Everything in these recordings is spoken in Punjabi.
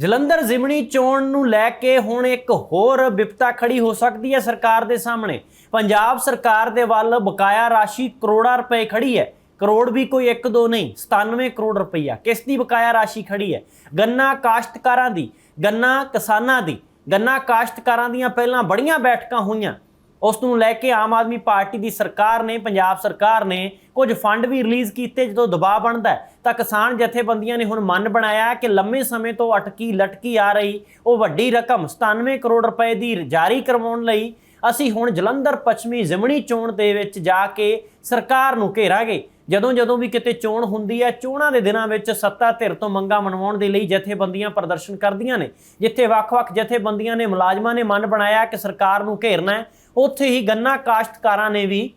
ਜਲੰਧਰ ਜ਼ਿਮਣੀ ਚੋਣ ਨੂੰ ਲੈ ਕੇ ਹੁਣ ਇੱਕ ਹੋਰ ਵਿਪਤਾ ਖੜੀ ਹੋ ਸਕਦੀ ਹੈ ਸਰਕਾਰ ਦੇ ਸਾਹਮਣੇ। ਪੰਜਾਬ ਸਰਕਾਰ ਦੇ ਵੱਲ ਬਕਾਇਆ ਰਾਸ਼ੀ ਕਰੋੜਾਂ ਰੁਪਏ ਖੜੀ ਹੈ। ਕਰੋੜ ਵੀ ਕੋਈ 1 2 ਨਹੀਂ 97 ਕਰੋੜ ਰੁਪਈਆ। ਕਿਸ ਦੀ ਬਕਾਇਆ ਰਾਸ਼ੀ ਖੜੀ ਹੈ? ਗੰਨਾ ਕਾਸ਼ਤਕਾਰਾਂ ਦੀ, ਗੰਨਾ ਕਿਸਾਨਾਂ ਦੀ। ਗੰਨਾ ਕਾਸ਼ਤਕਾਰਾਂ ਦੀਆਂ ਪਹਿਲਾਂ ਬੜੀਆਂ ਬੈਠਕਾਂ ਹੋਈਆਂ। ਉਸ ਨੂੰ ਲੈ ਕੇ ਆਮ ਆਦਮੀ ਪਾਰਟੀ ਦੀ ਸਰਕਾਰ ਨੇ, ਪੰਜਾਬ ਸਰਕਾਰ ਨੇ ਕੁਝ ਫੰਡ ਵੀ ਰਿਲੀਜ਼ ਕੀਤੇ ਜਦੋਂ ਦਬਾਅ ਬਣਦਾ ਤਾਂ ਕਿਸਾਨ ਜਥੇਬੰਦੀਆਂ ਨੇ ਹੁਣ ਮਨ ਬਣਾਇਆ ਕਿ ਲੰਮੇ ਸਮੇਂ ਤੋਂ ਅਟਕੀ, ਲਟਕੀ ਆ ਰਹੀ ਉਹ ਵੱਡੀ ਰਕਮ 97 ਕਰੋੜ ਰੁਪਏ ਦੀ ਜਾਰੀ ਕਰਵਾਉਣ ਲਈ ਅਸੀਂ ਹੁਣ ਜਲੰਧਰ ਪੱਛਮੀ ਜ਼ਿਮਣੀ ਚੋਣ ਦੇ ਵਿੱਚ ਜਾ ਕੇ ਸਰਕਾਰ ਨੂੰ ਘੇਰਾਂਗੇ। ਜਦੋਂ ਜਦੋਂ ਵੀ ਕਿਤੇ ਚੋਣ ਹੁੰਦੀ ਹੈ, ਚੋਣਾਂ ਦੇ ਦਿਨਾਂ ਵਿੱਚ ਸੱਤਾ ਧਿਰ ਤੋਂ ਮੰਗਾਂ ਮਨਵਾਉਣ ਦੇ ਲਈ ਜਥੇਬੰਦੀਆਂ ਪ੍ਰਦਰਸ਼ਨ ਕਰਦੀਆਂ ਨੇ। ਜਿੱਥੇ ਵੱਖ-ਵੱਖ ਜਥੇਬੰਦੀਆਂ ਨੇ, ਮੁਲਾਜ਼ਮਾਂ ਨੇ ਮਨ ਬਣਾਇਆ ਕਿ ਸਰਕਾਰ ਨੂੰ ਘੇਰਨਾ ਹੈ, ਉੱਥੇ ਹੀ ਗੰਨਾ ਕਾਸ਼ਤਕਾਰਾਂ ਨੇ ਵੀ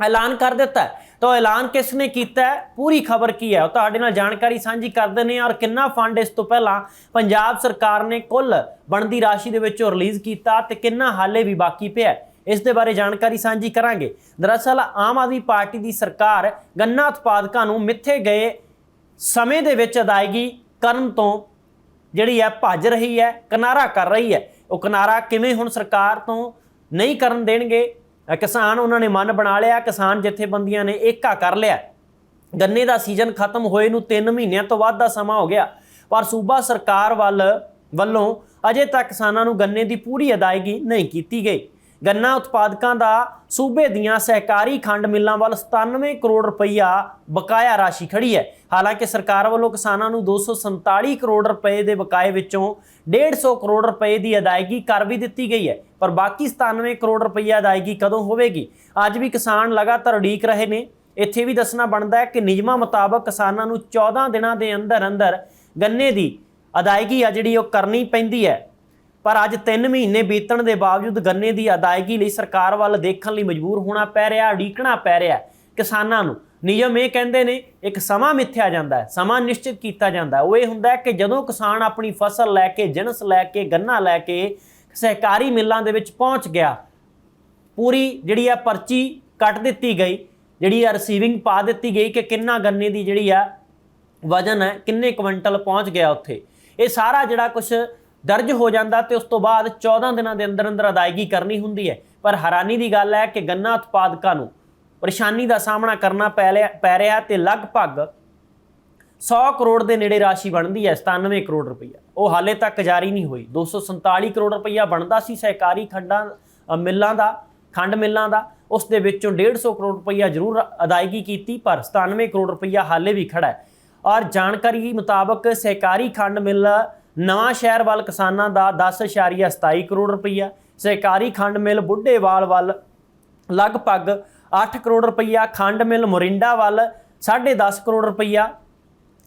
ਐਲਾਨ ਕਰ ਦਿੱਤਾ ਤਾਂ ਉਹ ਐਲਾਨ ਕਿਸ ਨੇ ਕੀਤਾ ਪੂਰੀ ਖਬਰ ਕੀ ਹੈ? ਉਹ ਤੁਹਾਡੇ ਨਾਲ ਜਾਣਕਾਰੀ ਸਾਂਝੀ ਕਰ ਦਿੰਦੇ ਹਾਂ ਔਰ ਕਿੰਨਾ ਫੰਡ ਇਸ ਤੋਂ ਪਹਿਲਾਂ ਪੰਜਾਬ ਸਰਕਾਰ ਨੇ ਕੁੱਲ ਬਣਦੀ ਰਾਸ਼ੀ ਦੇ ਵਿੱਚੋਂ ਰਿਲੀਜ਼ ਕੀਤਾ ਤੇ ਕਿੰਨਾ ਹਾਲੇ ਵੀ ਬਾਕੀ ਪਿਆ ਹੈ। ਇਸ ਦੇ ਬਾਰੇ ਜਾਣਕਾਰੀ ਸਾਂਝੀ ਕਰਾਂਗੇ। ਦਰਅਸਲ, ਆਮ ਆਦਮੀ ਪਾਰਟੀ ਦੀ ਸਰਕਾਰ ਗੰਨਾ ਉਤਪਾਦਕਾਂ ਨੂੰ ਮਿੱਥੇ ਗਏ ਸਮੇਂ ਦੇ ਵਿੱਚ ਅਦਾਇਗੀ ਕਰਨ ਤੋਂ ਜਿਹੜੀ ਹੈ ਭੱਜ ਰਹੀ ਹੈ, ਕਿਨਾਰਾ ਕਰ ਰਹੀ ਹੈ। ਉਹ ਕਿਨਾਰਾ ਕਿਵੇਂ ਹੁਣ ਸਰਕਾਰ ਤੋਂ ਨਹੀਂ ਕਰਨ ਦੇਣਗੇ? ਕਿਸਾਨ ਉਹਨਾਂ ਨੇ ਮਨ ਬਣਾ ਲਿਆ, ਕਿਸਾਨ ਜਥੇਬੰਦੀਆਂ ਨੇ ਏਕਾ ਕਰ ਲਿਆ। ਗੰਨੇ ਦਾ ਸੀਜ਼ਨ ਖਤਮ ਹੋਏ ਨੂੰ 3 ਮਹੀਨਿਆਂ ਤੋਂ ਵੱਧ ਦਾ ਸਮਾਂ ਹੋ ਗਿਆ। ਪਰ ਸੂਬਾ ਸਰਕਾਰ ਵੱਲ ਵੱਲੋਂ ਅਜੇ ਤੱਕ ਕਿਸਾਨਾਂ ਨੂੰ ਗੰਨੇ ਦੀ ਪੂਰੀ ਅਦਾਇਗੀ ਨਹੀਂ ਕੀਤੀ ਗਈ। ਗੰਨਾ ਉਤਪਾਦਕਾਂ ਦਾ ਸੂਬੇ ਦੀਆਂ ਸਹਿਕਾਰੀ ਖੰਡ ਮਿੱਲਾਂ ਵੱਲ 97 ਕਰੋੜ ਰੁਪਈਆ ਬਕਾਇਆ ਰਾਸ਼ੀ ਖੜੀ ਹੈ। ਹਾਲਾਂਕਿ ਸਰਕਾਰ ਵੱਲੋਂ ਕਿਸਾਨਾਂ ਨੂੰ 247 ਕਰੋੜ ਰੁਪਏ ਦੇ ਬਕਾਏ ਵਿੱਚੋਂ 150 ਕਰੋੜ ਰੁਪਏ ਦੀ ਅਦਾਇਗੀ ਕਰ ਵੀ ਦਿੱਤੀ ਗਈ ਹੈ, ਪਰ ਬਾਕੀ 97 ਕਰੋੜ ਰੁਪਈਆ ਅਦਾਇਗੀ ਕਦੋਂ ਹੋਵੇਗੀ? ਅੱਜ ਵੀ ਕਿਸਾਨ ਲਗਾਤਾਰ ਉਡੀਕ ਰਹੇ ਨੇ। ਇੱਥੇ ਵੀ ਦੱਸਣਾ ਬਣਦਾ ਹੈ ਕਿ ਨਿਯਮਾਂ ਮੁਤਾਬਕ ਕਿਸਾਨਾਂ ਨੂੰ 14 ਦਿਨਾਂ ਦੇ ਅੰਦਰ ਅੰਦਰ ਗੰਨੇ ਦੀ ਅਦਾਇਗੀ ਆ ਜਿਹੜੀ ਉਹ ਕਰਨੀ ਪੈਂਦੀ ਹੈ। ਪਰ ਅੱਜ 3 ਮਹੀਨੇ ਬੀਤਣ ਦੇ ਬਾਵਜੂਦ ਗੰਨੇ ਦੀ ਅਦਾਇਗੀ ਲਈ ਸਰਕਾਰ ਵੱਲ ਦੇਖਣ ਲਈ ਮਜਬੂਰ ਹੋਣਾ ਪੈ ਰਿਹਾ, ਉਡੀਕਣਾ ਪੈ ਰਿਹਾ ਕਿਸਾਨਾਂ ਨੂੰ। ਨਿਯਮ ਇਹ ਕਹਿੰਦੇ ਨੇ, ਇੱਕ ਸਮਾਂ ਮਿੱਥਿਆ ਜਾਂਦਾ ਹੈ, ਸਮਾਂ ਨਿਸ਼ਚਿਤ ਕੀਤਾ ਜਾਂਦਾ ਉਹ ਇਹ ਹੁੰਦਾ ਹੈ ਕਿ ਜਦੋਂ ਕਿਸਾਨ ਆਪਣੀ ਫਸਲ ਲੈ ਕੇ, ਜਿਣਸ ਲੈ ਕੇ, ਗੰਨਾ ਲੈ ਕੇ ਸਹਿਕਾਰੀ ਮਿੱਲਾਂ ਦੇ ਵਿੱਚ ਪਹੁੰਚ ਗਿਆ, ਪੂਰੀ ਜਿਹੜੀ ਆ ਪਰਚੀ ਕੱਟ ਦਿੱਤੀ ਗਈ, ਜਿਹੜੀ ਆ ਰਿਸੀਵਿੰਗ ਪਾ ਦਿੱਤੀ ਗਈ ਕਿ ਕਿੰਨਾ ਗੰਨੇ ਦੀ ਜਿਹੜੀ ਆ ਵਜਨ ਹੈ, ਕਿੰਨੇ ਕੁਇੰਟਲ ਪਹੁੰਚ ਗਿਆ ਉੱਥੇ। ਇਹ ਸਾਰਾ ਜਿਹੜਾ ਕੁਝ ਦਰਜ ਹੋ ਜਾਂਦਾ ਤੇ ਉਸ ਤੋਂ ਬਾਅਦ 14 ਦਿਨਾਂ ਦੇ ਅੰਦਰ ਅੰਦਰ ਅਦਾਇਗੀ ਕਰਨੀ ਹੁੰਦੀ ਹੈ। ਪਰ ਹੈਰਾਨੀ ਦੀ ਗੱਲ ਹੈ ਕਿ ਗੰਨਾ ਉਤਪਾਦਕਾਂ ਨੂੰ ਪਰੇਸ਼ਾਨੀ ਦਾ ਸਾਹਮਣਾ ਕਰਨਾ ਪੈ ਲਿਆ ਪੈ ਰਿਹਾ ਤੇ ਲਗਭਗ 100 ਕਰੋੜ ਦੇ ਨੇੜੇ ਰਾਸ਼ੀ ਬਣਦੀ ਹੈ 97 ਕਰੋੜ ਰੁਪਈਆ। ਉਹ ਹਾਲੇ ਤੱਕ ਜਾਰੀ ਨਹੀਂ ਹੋਈ। 247 ਕਰੋੜ ਰੁਪਈਆ ਬਣਦਾ ਸੀ ਸਹਿਕਾਰੀ ਖੰਡਾਂ ਮਿੱਲਾਂ ਦਾ, ਖੰਡ ਮਿੱਲਾਂ ਦਾ। ਉਸ ਦੇ ਵਿੱਚੋਂ 150 ਕਰੋੜ ਰੁਪਈਆ ਜ਼ਰੂਰ ਅਦਾਇਗੀ ਕੀਤੀ, ਪਰ 97 ਕਰੋੜ ਰੁਪਈਆ ਹਾਲੇ ਵੀ ਖੜਾ ਹੈ। ਔਰ ਜਾਣਕਾਰੀ ਮੁਤਾਬਕ ਸਹਿਕਾਰੀ ਖੰਡ ਮਿੱਲ ਨਵਾਂ ਸ਼ਹਿਰ ਵੱਲ ਕਿਸਾਨਾਂ ਦਾ 10.27 ਕਰੋੜ ਰੁਪਈਆ, ਸਹਿਕਾਰੀ ਖੰਡ ਮਿੱਲ ਬੁੱਢੇਵਾਲ ਵੱਲ ਲਗਭਗ 8 ਕਰੋੜ ਰੁਪਈਆ, ਖੰਡ ਮਿੱਲ ਮੋਰਿੰਡਾ ਵੱਲ 10.5 ਕਰੋੜ ਰੁਪਈਆ,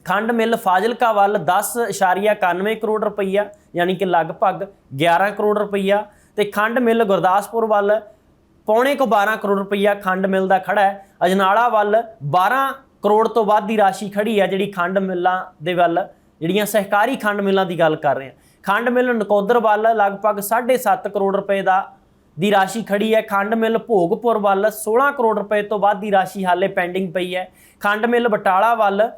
ਖੰਡ ਮਿੱਲ ਫਾਜ਼ਿਲਕਾ ਵੱਲ 10.91 ਕਰੋੜ ਰੁਪਈਆ, ਯਾਨੀ ਕਿ ਲਗਭਗ 11 ਕਰੋੜ ਰੁਪਈਆ ਤੇ ਖੰਡ ਮਿੱਲ ਗੁਰਦਾਸਪੁਰ ਵੱਲ ਪੌਣੇ ਕੋ 12 ਕਰੋੜ ਰੁਪਈਆ ਖੰਡ ਮਿੱਲ ਦਾ ਖੜਾ ਹੈ। ਅਜਨਾਲਾ ਵੱਲ 12 ਕਰੋੜ ਤੋਂ ਵੱਧ ਦੀ ਰਾਸ਼ੀ ਖੜੀ ਹੈ, ਜਿਹੜੀ ਖੰਡ ਮਿੱਲਾਂ ਦੇ ਵੱਲ ਜਿਹੜੀਆਂ ਸਹਿਕਾਰੀ ਖੰਡ ਮਿੱਲਾਂ ਦੀ ਗੱਲ ਕਰ ਰਹੇ ਹਾਂ। ਖੰਡ ਮਿੱਲ ਨਕੋਦਰ ਵੱਲ ਲਗਭਗ 7.5 ਕਰੋੜ ਰੁਪਏ ਦਾ ਦੀ ਰਾਸ਼ੀ ਖੜੀ ਹੈ। ਖੰਡ ਮਿੱਲ ਭੋਗਪੁਰ ਵੱਲ 16 ਕਰੋੜ ਰੁਪਏ ਤੋਂ ਵੱਧ ਦੀ ਰਾਸ਼ੀ ਹਾਲੇ ਪੈਂਡਿੰਗ ਪਈ ਹੈ। ਖੰਡ ਮਿੱਲ ਬਟਾਲਾ ਵੱਲ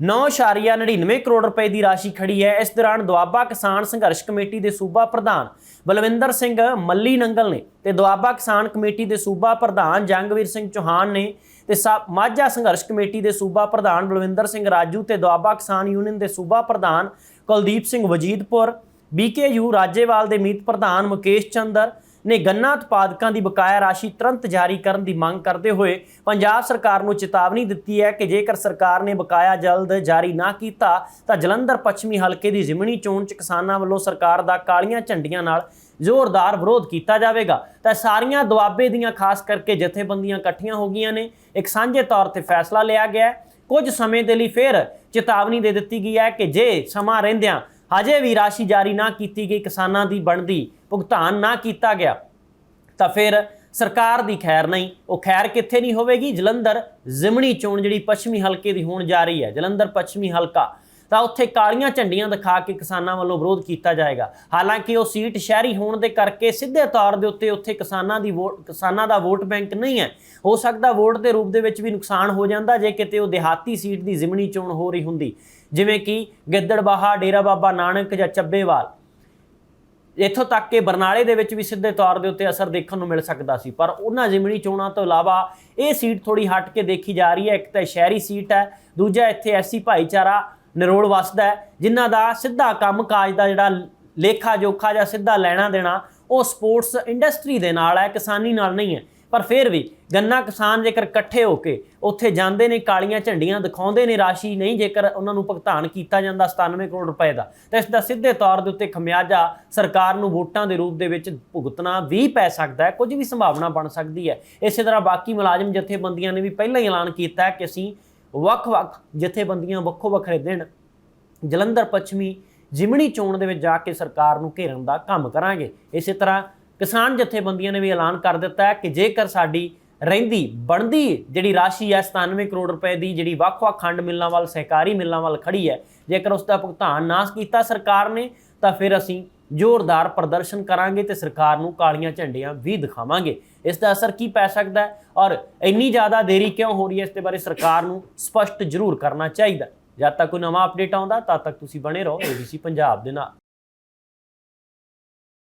9.99 ਕਰੋੜ ਰੁਪਏ ਦੀ ਰਾਸ਼ੀ ਖੜੀ ਹੈ। ਇਸ ਦੌਰਾਨ ਦੁਆਬਾ ਕਿਸਾਨ ਸੰਘਰਸ਼ ਕਮੇਟੀ ਦੇ ਸੂਬਾ ਪ੍ਰਧਾਨ ਬਲਵਿੰਦਰ ਸਿੰਘ ਮੱਲੀ ਨੰਗਲ ਨੇ ਤੇ ਦੁਆਬਾ ਕਿਸਾਨ ਕਮੇਟੀ ਦੇ ਸੂਬਾ ਪ੍ਰਧਾਨ ਜੰਗਵੀਰ ਸਿੰਘ ਚੌਹਾਨ ਨੇ ਤੇ ਸਾ- ਮਾਝਾ ਸੰਘਰਸ਼ ਕਮੇਟੀ ਦੇ ਸੂਬਾ ਪ੍ਰਧਾਨ ਬਲਵਿੰਦਰ ਸਿੰਘ ਰਾਜੂ ਤੇ ਦੁਆਬਾ ਕਿਸਾਨ ਯੂਨੀਅਨ ਦੇ ਸੂਬਾ ਪ੍ਰਧਾਨ ਕੁਲਦੀਪ ਸਿੰਘ ਵਜੀਦਪੁਰ, ਬੀਕੇਯੂ ਰਾਜੇਵਾਲ ਦੇ ਮੀਤ ਪ੍ਰਧਾਨ ਮੁਕੇਸ਼ ਚੰਦਰ ਨੇ ਗੰਨਾ ਉਤਪਾਦਕਾਂ ਦੀ ਬਕਾਇਆ ਰਾਸ਼ੀ ਤੁਰੰਤ ਜਾਰੀ ਕਰਨ ਦੀ ਮੰਗ ਕਰਦੇ ਹੋਏ ਪੰਜਾਬ ਸਰਕਾਰ ਨੂੰ ਚੇਤਾਵਨੀ ਦਿੱਤੀ ਹੈ ਕਿ ਜੇਕਰ ਸਰਕਾਰ ਨੇ ਬਕਾਇਆ ਜਲਦ ਜਾਰੀ ਨਾ ਕੀਤਾ ਤਾਂ ਜਲੰਧਰ ਪੱਛਮੀ ਹਲਕੇ ਦੀ ਜ਼ਿਮਣੀ ਚੋਣ ਚ ਕਿਸਾਨਾਂ ਵੱਲੋਂ ਸਰਕਾਰ ਦਾ ਕਾਲੀਆਂ ਝੰਡੀਆਂ ਨਾਲ ਜ਼ੋਰਦਾਰ ਵਿਰੋਧ ਕੀਤਾ ਜਾਵੇਗਾ। ਤਾਂ ਸਾਰੀਆਂ ਦੁਆਬੇ ਦੀਆਂ ਖਾਸ ਕਰਕੇ ਜਥੇਬੰਦੀਆਂ ਇਕੱਠੀਆਂ ਹੋ ਗਈਆਂ ਨੇ। ਇੱਕ ਸਾਂਝੇ ਤੌਰ ਤੇ ਫੈਸਲਾ ਲਿਆ ਗਿਆ ਹੈ। ਕੁਝ ਸਮੇਂ ਦੇ ਲਈ ਫਿਰ ਚੇਤਾਵਨੀ ਦੇ ਦਿੱਤੀ ਗਈ ਹੈ ਕਿ ਜੇ ਸਮਾਂ ਰਹਿੰਦਿਆਂ ਹਜੇ ਵੀ ਰਾਸ਼ੀ ਜਾਰੀ ਨਾ ਕੀਤੀ ਗਈ, ਕਿਸਾਨਾਂ ਦੀ ਬਣਦੀ ਭੁਗਤਾਨ ਨਾ ਕੀਤਾ ਗਿਆ, ਤਾਂ ਫਿਰ ਸਰਕਾਰ ਦੀ ਖੈਰ ਨਹੀਂ। ਉਹ ਖੈਰ ਕਿੱਥੇ ਨਹੀਂ ਹੋਵੇਗੀ? ਜਲੰਧਰ ਜ਼ਿਮਣੀ ਚੋਣ ਜਿਹੜੀ ਪੱਛਮੀ ਹਲਕੇ ਦੀ ਹੋਣ ਜਾ ਰਹੀ ਹੈ। ਜਲੰਧਰ ਪੱਛਮੀ ਹਲਕਾ ਤਾਂ ਉੱਥੇ ਕਾਲੀਆਂ ਝੰਡੀਆਂ ਦਿਖਾ ਕੇ ਕਿਸਾਨਾਂ ਵੱਲੋਂ ਵਿਰੋਧ ਕੀਤਾ ਜਾਏਗਾ। ਹਾਲਾਂਕਿ ਉਹ ਸੀਟ ਸ਼ਹਿਰੀ ਹੋਣ ਦੇ ਕਰਕੇ ਸਿੱਧੇ ਤੌਰ ਦੇ ਉੱਤੇ ਉੱਥੇ ਕਿਸਾਨਾਂ ਦੀ ਵੋਟ ਕਿਸਾਨਾਂ ਦਾ ਵੋਟ ਬੈਂਕ ਨਹੀਂ ਹੈ। ਹੋ ਸਕਦਾ ਵੋਟ ਦੇ ਰੂਪ ਦੇ ਵਿੱਚ ਵੀ ਨੁਕਸਾਨ ਹੋ ਜਾਂਦਾ, ਜੇ ਕਿਤੇ ਉਹ ਦਿਹਾਤੀ ਸੀਟ ਦੀ ਜ਼ਿਮਨੀ ਚੋਣ ਹੋ ਰਹੀ ਹੁੰਦੀ। ਜਿਵੇਂ ਕਿ ਗਿੱਦੜਬਾਹਾ, ਡੇਰਾ ਬਾਬਾ ਨਾਨਕ ਜਾਂ ਚੱਬੇਵਾਲ। ਇੱਥੋਂ ਤੱਕ ਕਿ ਬਰਨਾਲੇ ਦੇ ਵਿੱਚ ਵੀ ਸਿੱਧੇ ਤੌਰ ਦੇ ਉੱਤੇ ਅਸਰ ਦੇਖਣ ਨੂੰ ਮਿਲ ਸਕਦਾ ਸੀ। ਪਰ ਉਹਨਾਂ ਜ਼ਿਮਨੀ ਚੋਣਾਂ ਤੋਂ ਇਲਾਵਾ ਇਹ ਸੀਟ ਥੋੜੀ ਹਟ ਕੇ ਦੇਖੀ ਜਾ ਰਹੀ ਹੈ। ਇੱਕ ਤਾਂ ਸ਼ਹਿਰੀ ਸੀਟ ਹੈ, ਦੂਜਾ ਇੱਥੇ ਐਸੀ ਭਾਈਚਾਰਾ ਨਿਰੋਲ ਵਸਦਾ ਜਿਨ੍ਹਾਂ ਦਾ ਸਿੱਧਾ ਕੰਮ ਕਾਜ ਦਾ ਜਿਹੜਾ ਲੇਖਾ ਜੋਖਾ ਜਾਂ ਸਿੱਧਾ ਲੈਣਾ ਦੇਣਾ, ਉਹ ਸਪੋਰਟਸ ਇੰਡਸਟਰੀ ਦੇ ਨਾਲ ਹੈ, ਕਿਸਾਨੀ ਨਾਲ ਨਹੀਂ ਹੈ। ਪਰ ਫਿਰ ਵੀ ਗੰਨਾ ਕਿਸਾਨ ਜੇਕਰ ਇਕੱਠੇ ਹੋ ਕੇ ਉੱਥੇ ਜਾਂਦੇ ਨੇ, ਕਾਲੀਆਂ ਝੰਡੀਆਂ ਦਿਖਾਉਂਦੇ ਨੇ, ਰਾਸ਼ੀ ਨਹੀਂ ਜੇਕਰ ਉਹਨਾਂ ਨੂੰ ਭੁਗਤਾਨ ਕੀਤਾ ਜਾਂਦਾ 97 ਕਰੋੜ ਰੁਪਏ ਦਾ, ਤਾਂ ਇਸ ਦਾ ਸਿੱਧੇ ਤੌਰ ਦੇ ਉੱਤੇ ਖਮਿਆਜਾ ਸਰਕਾਰ ਨੂੰ ਵੋਟਾਂ ਦੇ ਰੂਪ ਦੇ ਵਿੱਚ ਭੁਗਤਣਾ ਵੀ ਪੈ ਸਕਦਾ ਹੈ, ਕੁਝ ਵੀ ਸੰਭਾਵਨਾ ਬਣ ਸਕਦੀ ਹੈ। ਇਸੇ ਤਰ੍ਹਾਂ ਬਾਕੀ ਮੁਲਾਜ਼ਮ ਜਥੇਬੰਦੀਆਂ ਨੇ ਵੀ ਪਹਿਲਾਂ ਹੀ ਐਲਾਨ ਕੀਤਾ ਹੈ ਕਿ ਅਸੀਂ ਵੱਖ-ਵੱਖ ਜਥੇਬੰਦੀਆਂ ਵੱਖੋ ਵੱਖਰੇ ਦਿਨ ਜਲੰਧਰ, ਪੱਛਮੀ, ਜਿਮਣੀ ਚੋਣ ਦੇ ਵਿੱਚ ਜਾ ਕੇ ਸਰਕਾਰ ਨੂੰ ਘੇਰਨ ਦਾ ਕੰਮ ਕਰਾਂਗੇ। ਇਸੇ ਤਰ੍ਹਾਂ ਕਿਸਾਨ ਜਥੇਬੰਦੀਆਂ ਨੇ ਵੀ ਐਲਾਨ ਕਰ ਦਿੱਤਾ ਹੈ ਕਿ ਜੇਕਰ ਸਾਡੀ ਰਹਿੰਦੀ, ਬਣਦੀ ਜਿਹੜੀ ਰਾਸ਼ੀ ਹੈ 97 ਕਰੋੜ ਰੁਪਏ ਦੀ ਜਿਹੜੀ ਵੱਖ-ਵੱਖ ਖੰਡ ਮਿੱਲਾਂ ਵੱਲ, ਸਹਿਕਾਰੀ ਮਿੱਲਾਂ ਵੱਲ ਖੜੀ ਹੈ, ਜੇਕਰ ਉਸ ਦਾ ਭੁਗਤਾਨ ਨਾ ਕੀਤਾ ਸਰਕਾਰ ਨੇ, ਤਾਂ ਫਿਰ ਅਸੀਂ ਜ਼ੋਰਦਾਰ ਪ੍ਰਦਰਸ਼ਨ ਕਰਾਂਗੇ ਤੇ ਸਰਕਾਰ ਨੂੰ ਕਾਲੀਆਂ ਝੰਡੀਆਂ ਵੀ ਦਿਖਾਵਾਂਗੇ। ਇਸ ਦਾ ਅਸਰ ਕੀ ਪੈ ਸਕਦਾ ਹੈ ਔਰ ਇੰਨੀ ਜ਼ਿਆਦਾ ਦੇਰੀ ਕਿਉਂ ਹੋ ਰਹੀ ਹੈ ਇਸ ਦੇ ਬਾਰੇ ਸਰਕਾਰ ਨੂੰ ਸਪਸ਼ਟ ਜ਼ਰੂਰ ਕਰਨਾ ਚਾਹੀਦਾ ਜਦ ਤੱਕ ਕੋਈ ਨਵਾਂ ਅਪਡੇਟ ਆਉਂਦਾ, ਤਦ ਤੱਕ ਤੁਸੀਂ ਬਣੇ ਰਹੋ। ABC ਪੰਜਾਬ ਦੇ ਨਾਲ।